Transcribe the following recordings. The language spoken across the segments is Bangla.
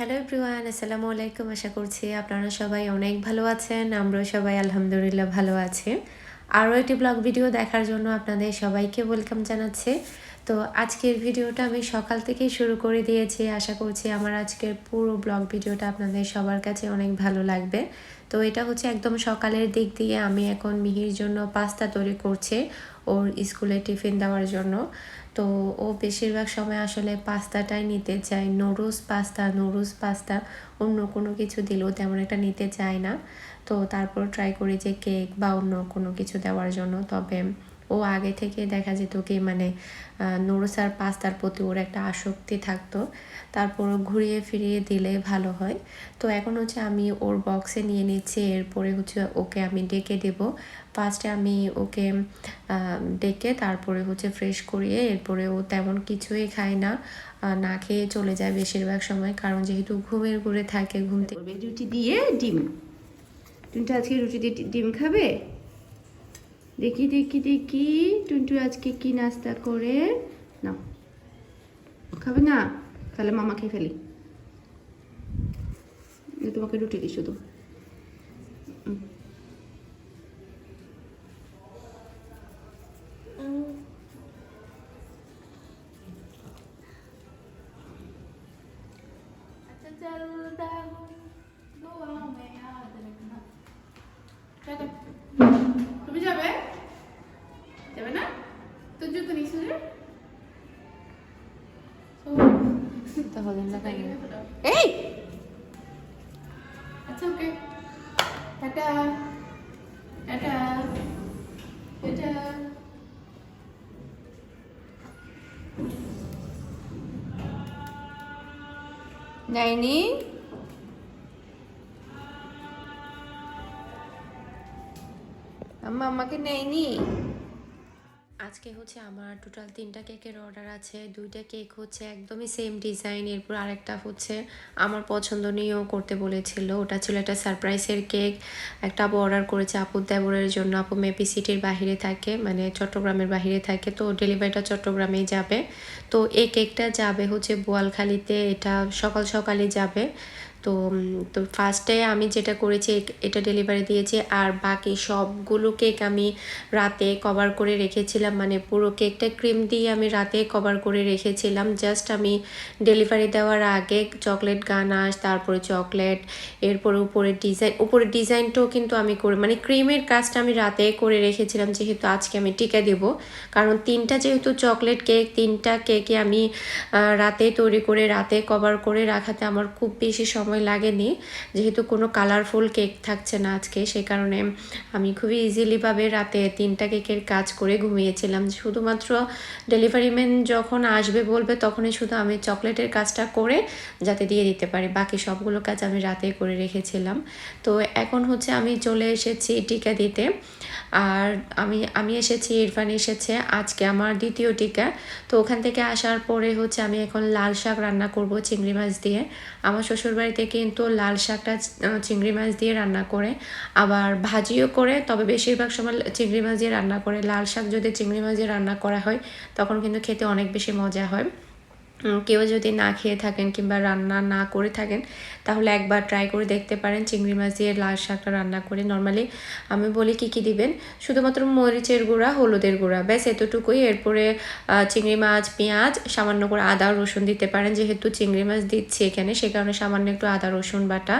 হ্যালো এভরিওয়ান আসসালামু আলাইকুম আশা করছি আপনারা সবাই অনেক ভালো আছেন আমরাও সবাই আলহামদুলিল্লাহ ভালো আছি আরও একটি ব্লগ ভিডিও দেখার জন্য আপনাদের সবাইকে ওয়েলকাম জানাচ্ছি তো আজকের ভিডিওটা আমি সকাল থেকেই শুরু করে দিয়েছি। আশা করছি আমার আজকের পুরো ব্লগ ভিডিওটা আপনাদের সবার কাছে অনেক ভালো লাগবে। তো এটা হচ্ছে একদম সকালের দিক দিয়ে আমি এখন মিহির জন্য পাস্তা তৈরি করছি ওর স্কুলে টিফিন দেওয়ার জন্য। তো ও বেশিরভাগ সময় আসলে পাস্তাটাই নিতে চায়। নুডলস পাস্তা নুডলস পাস্তা, অন্য কোনো কিছু দিলেও তেমন একটা নিতে চায় না। তো তারপর ট্রাই করি যে কেক বা অন্য কোনো কিছু দেওয়ার জন্য। তবে ও আগে থেকে দেখা যেত কি মানে নুডলস আর পাস্তার প্রতি ওর একটা আসক্তি থাকতো। তারপর ঘুরিয়ে ফিরিয়ে দিলে ভালো হয়। তো এখন হচ্ছে আমি ওর বক্সে নিয়ে নিচ্ছি, এরপরে হচ্ছে ওকে আমি ডেকে দেব। ফার্স্টে আমি ওকে ডেকে তারপরে হচ্ছে ফ্রেশ করিয়ে এরপরে ও তেমন কিছুই খায় না না খেয়ে চলে যায় বেশিরভাগ সময়। কারণ যেহেতু ঘুমের ঘুরে থাকে, ঘুম থেকে রুটি দিয়ে ডিম। টুনটু আজকে রুটি দিয়ে ডিম খাবে? দেখি দেখি দেখি। টুনটু আজকে কি নাস্তা করে? না খাবে না? তাহলে মামা খেয়ে ফেলি। তোমাকে রুটি দিই শুধু। তাহলে না খাই এই আচ্ছা ওকে টাটা টাটা টাটা নেয়নি আম্মা আমাকে নেয়নি আজকে হচ্ছে আমার টোটাল তিনটা কেকের অর্ডার আছে, দুইটা কেক হচ্ছে একদমই সেম ডিজাইন এরপর আরেকটা হচ্ছে আমার পছন্দনীয় করতে বলেছিল, ওটা ছিল একটা সারপ্রাইজের কেক একটা অর্ডার করেছে আপু দেবরের জন্য, আপু মেপি সিটির বাহিরে থাকে মানে চট্টগ্রামের বাহিরে থাকে, তো ডেলিভারিটা চট্টগ্রামেই যাবে, তো এই কেকটা যাবে হচ্ছে বোয়ালখালিতে, এটা সকাল সকালে যাবে তো তো ফার্স্টে আমি যেটা করেছি এটা ডেলিভারি দিয়েছি। আর বাকি সবগুলো কেক আমি রাতে কভার করে রেখেছিলাম। মানে পুরো কেকটা ক্রিম দিয়ে আমি রাতে কভার করে রেখেছিলাম। জাস্ট আমি ডেলিভারি দেওয়ার আগে চকলেট গানাশ, তারপরে চকলেট এরপরে উপরে ডিজাইন উপরে ডিজাইনটাও কিন্তু আমি করে মানে ক্রিমের কাজটা আমি রাতে করে রেখেছিলাম। যেহেতু আজকে আমি টিকা দেব। কারণ তিনটা যেহেতু চকলেট কেক তিনটা কেকে আমি রাতে তৈরি করে, রাতে কভার করে রাখাতে আমার খুব বেশি সময় লাগেনি। যেহেতু কোনো কালারফুল কেক থাকছে না আজকে সে কারণে আমি খুবই ইজিলিভাবে রাতে তিনটা কেকের কাজ করে ঘুমিয়েছিলাম। শুধুমাত্র ডেলিভারি ম্যান যখন আসবে বলবে, তখনই শুধু আমি চকলেটের কাজটা করে যাতে দিয়ে দিতে পারি। বাকি সবগুলো কাজ আমি রাতে করে রেখেছিলাম। তো এখন হচ্ছে আমি চলে এসেছি টিকা দিতে। আর আমি আমি এসেছি, ইরফান এসেছে, আজকে আমার দ্বিতীয় টিকা। তো ওখান থেকে আসার পরে হচ্ছে আমি এখন লাল শাক রান্না করব চিংড়ি মাছ দিয়ে। আমার শ্বশুরবাড়িতে কিন্তু লাল শাকটা চিংড়ি মাছ দিয়ে রান্না করে। আবার ভাজিও করে, তবে বেশিরভাগ সময় চিংড়ি মাছ দিয়ে রান্না করে। লাল শাক যদি চিংড়ি মাছ দিয়ে রান্না করা হয়, তখন কিন্তু খেতে অনেক বেশি মজা হয়। কেউ যদি না খেয়ে থাকেন কিংবা রান্না না করে থাকেন, তাহলে একবার ট্রাই করে দেখতে পারেন। চিংড়ি মাছ দিয়ে লাল শাকটা রান্না করে। নর্মালি আমি বলি কী কী দিবেন? শুধুমাত্র মরিচের গুঁড়া, হলুদের গুঁড়া। ব্যাস, এতটুকুই। এরপরে চিংড়ি মাছ, পেঁয়াজ, সামান্য করে আদা, রসুন দিতে পারেন। যেহেতু চিংড়ি মাছ দিচ্ছি এখানে, সে কারণে সামান্য একটু আদা, রসুন বাটা।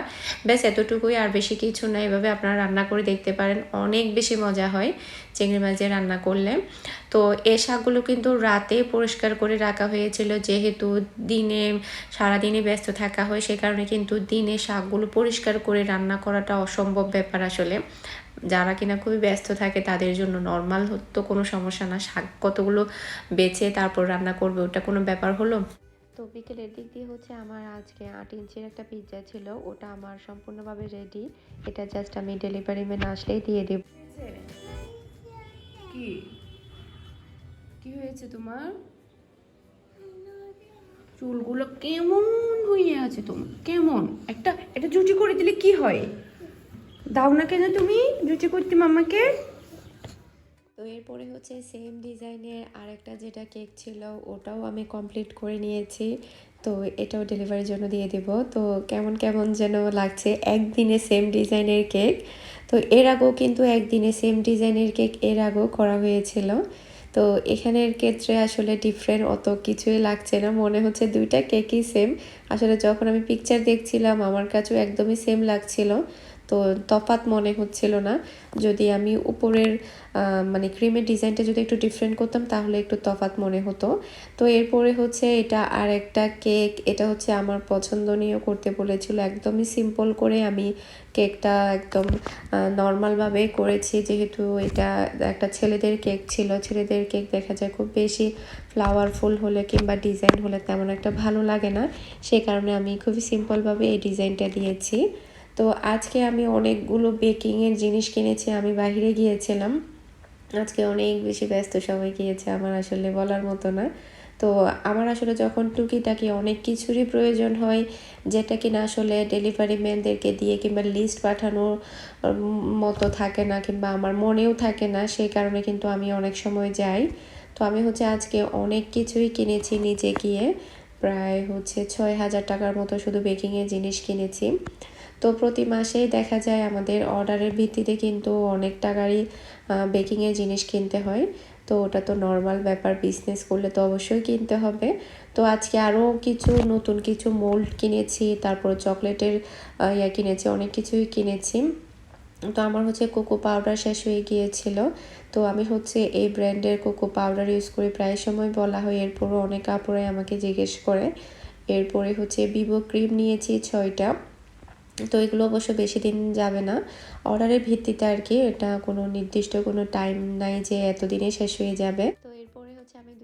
ব্যাস, এতটুকুই। আর বেশি কিছু না। এভাবে আপনারা রান্না করে দেখতে পারেন। অনেক বেশি মজা হয়। চিংড়ি মাছ দিয়ে রান্না করলে তো এই শাকগুলো কিন্তু রাতে পরিষ্কার করে রাখা হয়েছিল, যেহেতু দিনে, সারাদিনে ব্যস্ত থাকা হয়, সে কারণে কিন্তু দিনে শাকগুলো পরিষ্কার করে রান্না করাটা অসম্ভব ব্যাপার আসলে। যারা কিনা খুবই ব্যস্ত থাকে, তাদের জন্য নর্মাল তো কোনো সমস্যা না। শাক কতগুলো বেছে তারপর রান্না করবে, ওটা কোনো ব্যাপার হলো? তো বিকেলের দিক দিয়ে হচ্ছে আমার আজকে আট ইঞ্চির একটা পিৎজা ছিল, ওটা আমার সম্পূর্ণভাবে রেডি এটা জাস্ট আমি ডেলিভারি ম্যান আসলেই দিয়ে দেব। কি? কি হয়েছে তোমার? চুলগুলো কেমন হয়ে আছে তোমার? কেমন? একটা একটা জুটি করে দিলে কি হয়? দাও না কেন তুমি? জুটি করতে মামাকে? তো এরপরে হচ্ছে সেম ডিজাইনের আরেকটা যেটা কেক ছিল, ওটাও আমি কমপ্লিট করে নিয়েছি। তো এটাও ডেলিভারির জন্য দিয়ে দেব। তো কেমন কেমন যেন লাগছে, একদিনে সেম ডিজাইনের কেক তো এর আগেও কিন্তু একদিনে সেম ডিজাইনের কেক এর আগেও করা হয়েছিল। তো এখানের ক্ষেত্রে আসলে ডিফারেন্ট অত কিছুই লাগছে না। মনে হচ্ছে দুইটা কেকই সেম আসলে যখন আমি পিকচার দেখছিলাম, আমার কাছেও একদমই সেম লাগছিল। তো তফাত মনে হচ্ছিল না। যদি আমি উপরের মানে ক্রিমের ডিজাইনটা যদি একটু ডিফারেন্ট করতাম, তাহলে একটু তফাত মনে হতো। তো এরপরে হচ্ছে এটা আর একটা কেক এটা হচ্ছে আমার পছন্দনীয় করতে বলেছিল। একদমই সিম্পল করে আমি কেকটা একদম নর্মালভাবে করেছি। যেহেতু এটা একটা ছেলেদের কেক ছিল, ছেলেদের কেক দেখা যায় খুব বেশি ফ্লাওয়ারফুল হলে কিংবা ডিজাইন হলে তেমন একটা ভালো লাগে না। সে কারণে আমি খুবই সিম্পলভাবে এই ডিজাইনটা দিয়েছি। তো আজকে আমি অনেকগুলো বেকিংয়ের জিনিস কিনেছি, আমি বাইরে গিয়েছিলাম। আজকে অনেক বেশি ব্যস্ত সময় গিয়েছে, আমার আসলে বলার মতো না। তো আমার আসলে যখন টুকিটাকি অনেক কিছুরই প্রয়োজন হয়, যেটা কিনা আসলে ডেলিভারি ম্যানদেরকে দিয়ে কিংবা লিস্ট পাঠানোর মতো থাকে না কিংবা আমার মনেও থাকে না, সেই কারণে কিন্তু আমি অনেক সময় যাই। তো আমি হচ্ছে আজকে অনেক কিছুই কিনেছি নিজে গিয়ে। প্রায় হচ্ছে ছয় হাজার টাকার মতো শুধু বেকিংয়ের জিনিস কিনেছি। তো প্রতি মাসেই দেখা যায় আমাদের অর্ডারের ভিত্তিতে কিন্তু অনেক টাকারই বেকিংয়ের জিনিস কিনতে হয়। তো ওটা তো নর্মাল ব্যাপার বিজনেস করলে তো অবশ্যই কিনতে হবে। তো আজকে আরও কিছু নতুন কিছু মোল্ড কিনেছি, তারপর চকলেটের ইয়া কিনেছি, অনেক কিছুই কিনেছি। তো আমার হচ্ছে কোকো পাউডার শেষ হয়ে গিয়েছিল। তো আমি হচ্ছে এই ব্র্যান্ডের কোকো পাউডার ইউজ করি। প্রায় সময় বলা হয়, এরপরও অনেক কাপড়ে আমাকে জিজ্ঞেস করে। এরপরে হচ্ছে ভিভো ক্রিম নিয়েছি ছয়টা। তো এগুলো অবশ্য বেশি দিন যাবে না। অর্ডারের ভিত্তিতে আর কি এটা কোনো নির্দিষ্ট কোনো টাইম নাই যে এতদিনে শেষ হয়ে যাবে। তো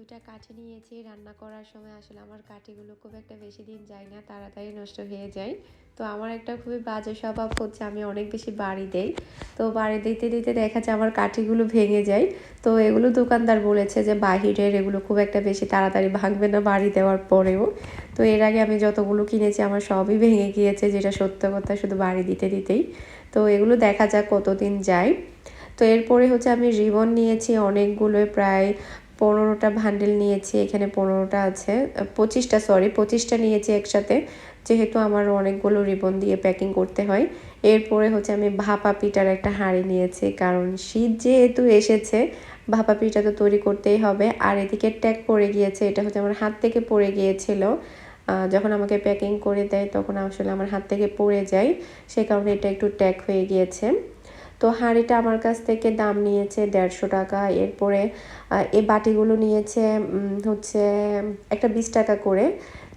দুটা কাঠি নিয়েছি, রান্না করার সময় আসলে আমার কাঠিগুলো খুব একটা বেশি দিন যায় না, তাড়াতাড়ি নষ্ট হয়ে যায়। তো আমার একটা খুবই বাজে স্বভাব হচ্ছে আমি অনেক বেশি বাড়ি দেই। তো বাড়ি দিতে দিতে দেখা যায় আমার কাঠিগুলো ভেঙে যায়। তো এগুলো দোকানদার বলেছে যে বাহিরের এগুলো খুব একটা বেশি তাড়াতাড়ি ভাঙবে না বাড়ি দেওয়ার পরেও। তো এর আগে আমি যতগুলো কিনেছি আমার সবই ভেঙে গিয়েছে, যেটা সত্য কথা শুধু বাড়ি দিতে দিতেই। তো এগুলো দেখা যাক কতদিন যায়। তো এরপরে হচ্ছে আমি রিবন নিয়েছি অনেকগুলো প্রায় পনেরোটা ভান্ডেল নিয়েছি, এখানে পনেরোটা আছে। পঁচিশটা সরি পঁচিশটা নিয়েছি একসাথে। যেহেতু আমার অনেকগুলো রিবন দিয়ে প্যাকিং করতে হয়। এরপরে হচ্ছে আমি ভাপা পিঠার একটা হাঁড়ি নিয়েছি, কারণ শীত যেহেতু এসেছে, ভাপা পিঠা তো তৈরি করতেই হবে। আর এদিকে ট্যাগ পড়ে গিয়েছে, এটা হচ্ছে আমার হাত থেকে পড়ে গিয়েছিল। যখন আমাকে প্যাকিং করে দেয়, তখন আসলে আমার হাত থেকে পড়ে যায়। সে কারণে এটা একটু ট্যাগ হয়ে গিয়েছে। তো হাঁড়িটা আমার কাছ থেকে দাম নিয়েছে দেড়শো টাকা। এরপরে এই বাটিগুলো নিয়েছে হচ্ছে একটা বিশ টাকা করে।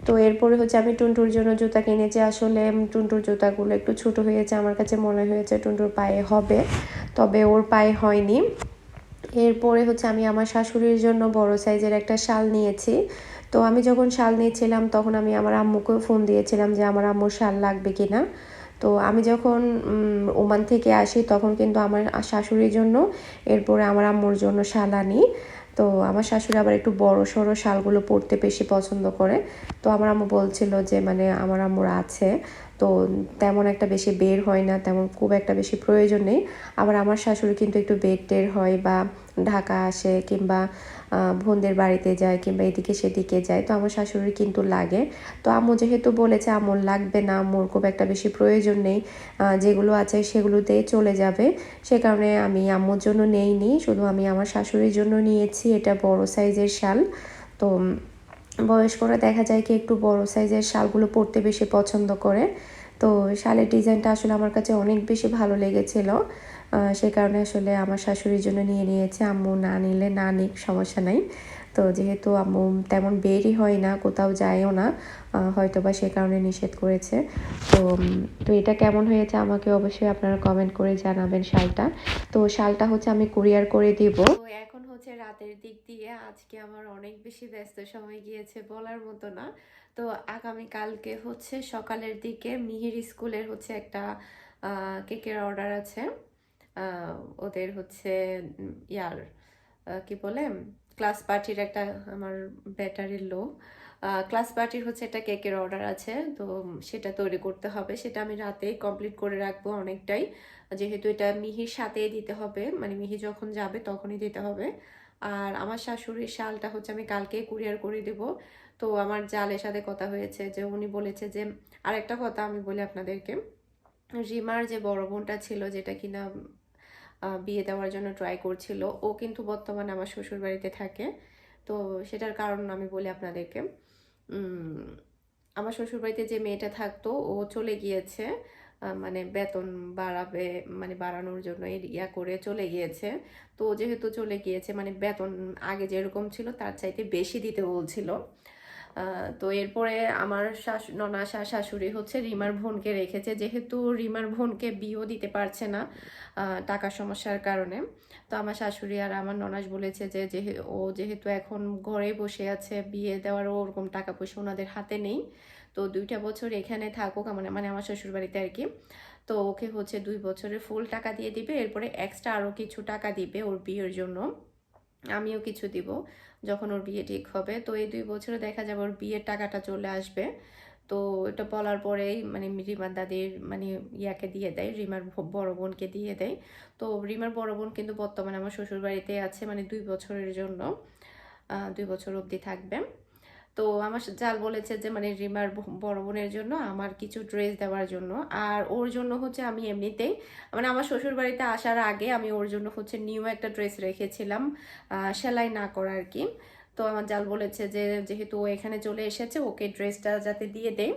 তো এরপরে হচ্ছে আমি টুনটুর জন্য জুতা কিনেছি। আসলে টুনটুর জুতাগুলো একটু ছোট হয়েছে। আমার কাছে মনে হয়েছে টুনটুর পায়ে হবে, তবে ওর পায়ে হয়নি। এরপরে হচ্ছে আমি আমার শাশুড়ির জন্য বড় সাইজের একটা শাল নিয়েছি। তো আমি যখন শাল নিয়েছিলাম, তখন আমি আমার আম্মুকেও ফোন দিয়েছিলাম যে, আমার আম্মুর শাল লাগবে কি না তো আমি যখন ওমান থেকে আসি তখন কিন্তু আমার শাশুড়ির জন্য, এরপরে আমার আম্মুর জন্য শাল আনি। তো আমার শাশুড়ি আবার একটু বড় সড়ো শালগুলো পরতে বেশি পছন্দ করে। তো আমার আম্মু বলছিল যে মানে আমার আম্মুর আছে, তো তেমন একটা বেশি বের হয় না, তেমন খুব একটা বেশি প্রয়োজন নেই। আবার আমার শাশুড়ি কিন্তু একটু বের টের হয় বা ঢাকা আসে কিংবা বোনদের বাড়িতে যায় কিংবা এদিকে সেদিকে যায়, তো আমার শাশুড়ির কিন্তু লাগে। তো আম্মু যেহেতু বলেছে আম্মুর লাগবে না আম্মুর খুব একটা বেশি প্রয়োজন নেই যেগুলো আছে সেগুলোতেই চলে যাবে। সে কারণে আমি আম্মুর জন্য নেইনি, শুধু আমি আমার শাশুড়ির জন্য নিয়েছি, এটা বড় সাইজের শাল। তো বয়স্করা দেখা যায় কি একটু বড় সাইজের শালগুলো পরতে বেশি পছন্দ করে। তো শালের ডিজাইনটা আসলে আমার কাছে অনেক বেশি ভালো লেগেছিল। আহ, সে কারণে আসলে আমার শাশুড়ির জন্য নিয়ে নিয়েছে। আম্মু না নিলে না নিক সমস্যা নাই। তো যেহেতু আম্মু তেমন বেরই হয় না কোথাও যায়ও না হয়তো বা সে কারণে নিষেধ করেছে। তো তো এটা কেমন হয়েছে আমাকে অবশ্যই আপনারা কমেন্ট করে জানাবেন শালটা। তো শালটা হচ্ছে আমি কুরিয়ার করে দিব। এখন হচ্ছে রাতের দিক দিয়ে আজকে আমার অনেক বেশি ব্যস্ত সময় গিয়েছে বলার মতো না। তো আগামী কালকে হচ্ছে সকালের দিকে মিহির স্কুলের হচ্ছে একটা কেকের অর্ডার আছে। ওদের হচ্ছে ইয়ার কি বলে, ক্লাস পার্টির একটা আমার ব্যাটারির লো ক্লাস পার্টির হচ্ছে একটা কেকের অর্ডার আছে, তো সেটা তৈরি করতে হবে। সেটা আমি রাতেই কমপ্লিট করে রাখব অনেকটাই। যেহেতু এটা মিহির সাথেই দিতে হবে মানে মিহি যখন যাবে তখনই দিতে হবে। আর আমার শাশুড়ির শালটা হচ্ছে আমি কালকে কুরিয়ার করে দেব। তো আমার জালের সাথে কথা হয়েছে যে, উনি বলেছে যে, আরেকটা কথা আমি বলি আপনাদেরকে। রিমার যে বড় বোনটা ছিল, যেটা কিনা বিয়ে দেওয়ার জন্য ট্রাই করছিল। ও কিন্তু বর্তমানে আমার শ্বশুর বাড়িতে থাকে। তো সেটার কারণ আমি বলি আপনাদেরকে। আমার শ্বশুর বাড়িতে যে মেয়েটা থাকতো, ও চলে গিয়েছে। মানে বেতন বাড়াবে মানে বাড়ানোর জন্য ইয়া করে চলে গিয়েছে। তো যেহেতু চলে গিয়েছে মানে বেতন আগে যেরকম ছিল, তার চাইতে বেশি দিতে বলছিল। তো এরপরে আমার শাশু, ননা শাশুড়ি হচ্ছে রিমার বোনকে রেখেছে। যেহেতু রিমার বোনকে বিয়েও দিতে পারছে না টাকার সমস্যার কারণে, তো আমার শাশুড়ি আর আমার ননাস বলেছে যে ও যেহেতু এখন ঘরে বসে আছে, বিয়ে দেওয়ারও ওরকম টাকা পয়সা ওনাদের হাতে নেই, তো দুইটা বছর এখানে থাকুক মানে মানে আমার শ্বশুর বাড়িতে আর কি। তো ওকে হচ্ছে দুই বছরের ফুল টাকা দিয়ে দিবে, এরপরে এক্সট্রা আরও কিছু টাকা দিবে ওর বিয়ের জন্য। আমিও কিছু দিব। যখন ওর বিয়ে ঠিক হবে। তো এই দুই বছরে দেখা যাবে ওর বিয়ের টাকাটা চলে আসবে। তো এটা বলার পরেই মানে রিমার দাদির মানে ইয়াকে দিয়ে দেয়, রিমার বড় বোনকে দিয়ে দেয়। তো রিমার বড় বোন কিন্তু বর্তমানে আমার শ্বশুরবাড়িতে আছে মানে দুই বছরের জন্য দুই বছর অবধি থাকবে। তো আমার জাল বলেছে যে মানে রিমার বড় বোনের জন্য আমার কিছু ড্রেস দেওয়ার জন্য। আর ওর জন্য হচ্ছে আমি এমনিতেই মানে আমার শ্বশুর বাড়িতে আসার আগে আমি ওর জন্য হচ্ছে নিউ একটা ড্রেস রেখেছিলাম সেলাই না করা আর কি। তো আমার জাল বলেছে যে, যেহেতু ও এখানে চলে এসেছে, ওকে ড্রেসটা যাতে দিয়ে দেয়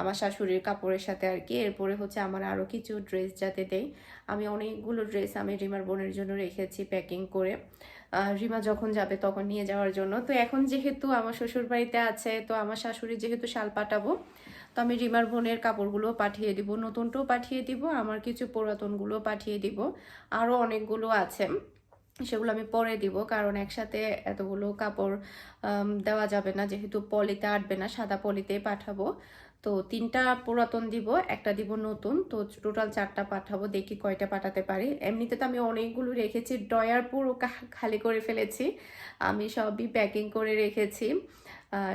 আমার শাশুড়ির কাপড়ের সাথে আর কি। এরপরে হচ্ছে আমার আরও কিছু ড্রেস যাতে দেয় আমি অনেকগুলো ড্রেস আমি রিমার বোনের জন্য রেখেছি প্যাকিং করে। রিমা যখন যাবে তখন নিয়ে যাওয়ার জন্য। তো এখন যেহেতু আমার শ্বশুর বাড়িতে আছে, তো আমার শাশুড়ি যেহেতু শাল পাঠাবো, তো আমি রিমার বোনের কাপড়গুলো পাঠিয়ে দিব, নতুনটাও পাঠিয়ে দিব, আমার কিছু পুরাতনগুলো পাঠিয়ে দিব। আরও অনেকগুলো আছে। সেগুলো আমি পরে দিব, কারণ একসাথে এতগুলো কাপড় দেওয়া যাবে না, যেহেতু পলিতে আটবে না, সাদা পলিতেই পাঠাবো। তো তিনটা পুরাতন দিব, একটা দিব নতুন, তো টোটাল চারটা পাঠাবো, দেখি কয়টা পাঠাতে পারি। এমনিতে তো আমি অনেকগুলো রেখেছি ড্রয়ার পুরো খালি করে ফেলেছি। আমি সবই প্যাকিং করে রেখেছি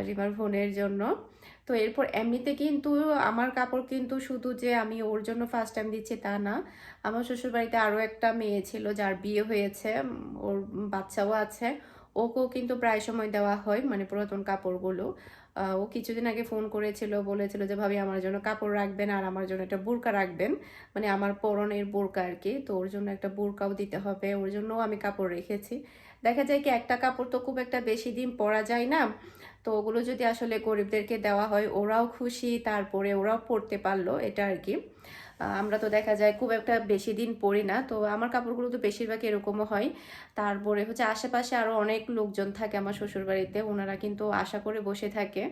রিমার বোনের জন্য। তো এরপর এমনিতে কিন্তু আমার কাপড় কিন্তু শুধু যে আমি ওর জন্য ফার্স্ট টাইম দিচ্ছি তা না। আমার শ্বশুর বাড়িতে আরও একটা মেয়ে ছিল যার বিয়ে হয়েছে ওর বাচ্চাও আছে। ওকেও কিন্তু প্রায় সময় দেওয়া হয় মানে পুরাতন কাপড়গুলো। ও কিছুদিন আগে ফোন করেছিল, বলেছিল যে, ভাবি, আমার জন্য কাপড় রাখবেন আর আমার জন্য একটা বোরকা রাখবেন। মানে আমার পরনের বোরকা আর কি। তো ওর জন্য একটা বোরকাও দিতে হবে, ওর জন্যও আমি কাপড় রেখেছি। দেখা যায় কি একটা কাপড় তো খুব একটা বেশি দিন পরা যায় না। তো ওগুলো যদি আসলে গরিবদেরকে দেওয়া হয়, ওরাও খুশি, তারপরে ওরাও পড়তে পারল, এটা আর কি। আমরা তো দেখা যায় খুব একটা বেশি দিন পরি না, তো আমার কাপড়গুলো তো বেশিরভাগ এরকমও হয়। তারপরে হচ্ছে আশেপাশে আরও অনেক লোকজন থাকে আমার শ্বশুরবাড়িতে, ওনারা কিন্তু আশা করে বসে থাকে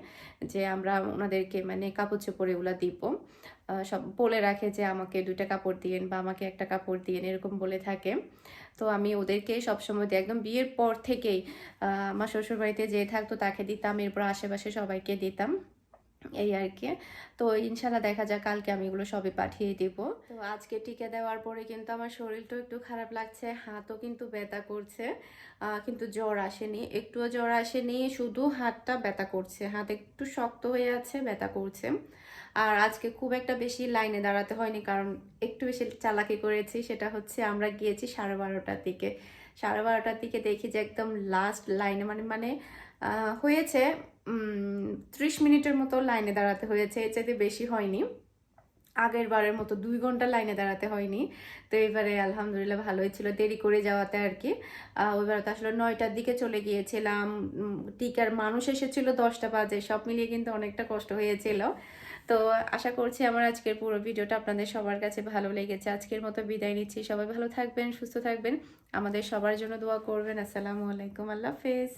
যে আমরা ওনাদেরকে মানে কাপড় চোপড় এগুলো দিব। সব বলে রাখে যে আমাকে দুইটা কাপড় দিয়েন বা আমাকে একটা কাপড় দিয়েন, এরকম বলে থাকে। তো আমি ওদেরকে সবসময় দিই, একদম বিয়ের পর থেকেই আমার শ্বশুরবাড়িতে যে থাকতো তাকে দিতাম, এরপর আশেপাশে সবাইকে দিতাম। এই আর কি। তো ইনশাল্লাহ দেখা যাক, কালকে আমি এগুলো সবই পাঠিয়ে দিব। তো আজকে টিকে দেওয়ার পরে কিন্তু আমার শরীরটাও একটু খারাপ লাগছে, হাতও কিন্তু ব্যথা করছে কিন্তু জ্বর আসেনি, একটুও জ্বর আসেনি, শুধু হাতটা ব্যথা করছে, হাত একটু শক্ত হয়ে আছে, ব্যথা করছে। আর আজকে খুব একটা বেশি লাইনে দাঁড়াতে হয়নি, কারণ একটু বেশি চালাকি করেছি, সেটা হচ্ছে আমরা গিয়েছি সাড়ে বারোটার দিকে। সাড়ে বারোটার দিকে দেখি যে একদম লাস্ট লাইনে মানে মানে হয়েছে ত্রিশ মিনিটের মতো লাইনে দাঁড়াতে হয়েছে, এর চাইতে বেশি হয়নি। আগের বারের মতো দুই ঘণ্টা লাইনে দাঁড়াতে হয়নি। তো এবারে আলহামদুলিল্লাহ ভালোই ছিল, দেরি করে যাওয়াতে আর কি। ওইবার তো আসলে নয়টার দিকে চলে গিয়েছিলাম টিকার মানুষ এসেছিল দশটা বাজে, সব মিলিয়ে কিন্তু অনেকটা কষ্ট হয়েছিল। তো আশা করছি আমার আজকের পুরো ভিডিওটা আপনাদের সবার কাছে ভালো লেগেছে। আজকের মতো বিদায় নিচ্ছি। সবাই ভালো থাকবেন, সুস্থ থাকবেন। আমাদের সবার জন্য দোয়া করবেন। আসসালামু আলাইকুম। আল্লাহ হাফেজ।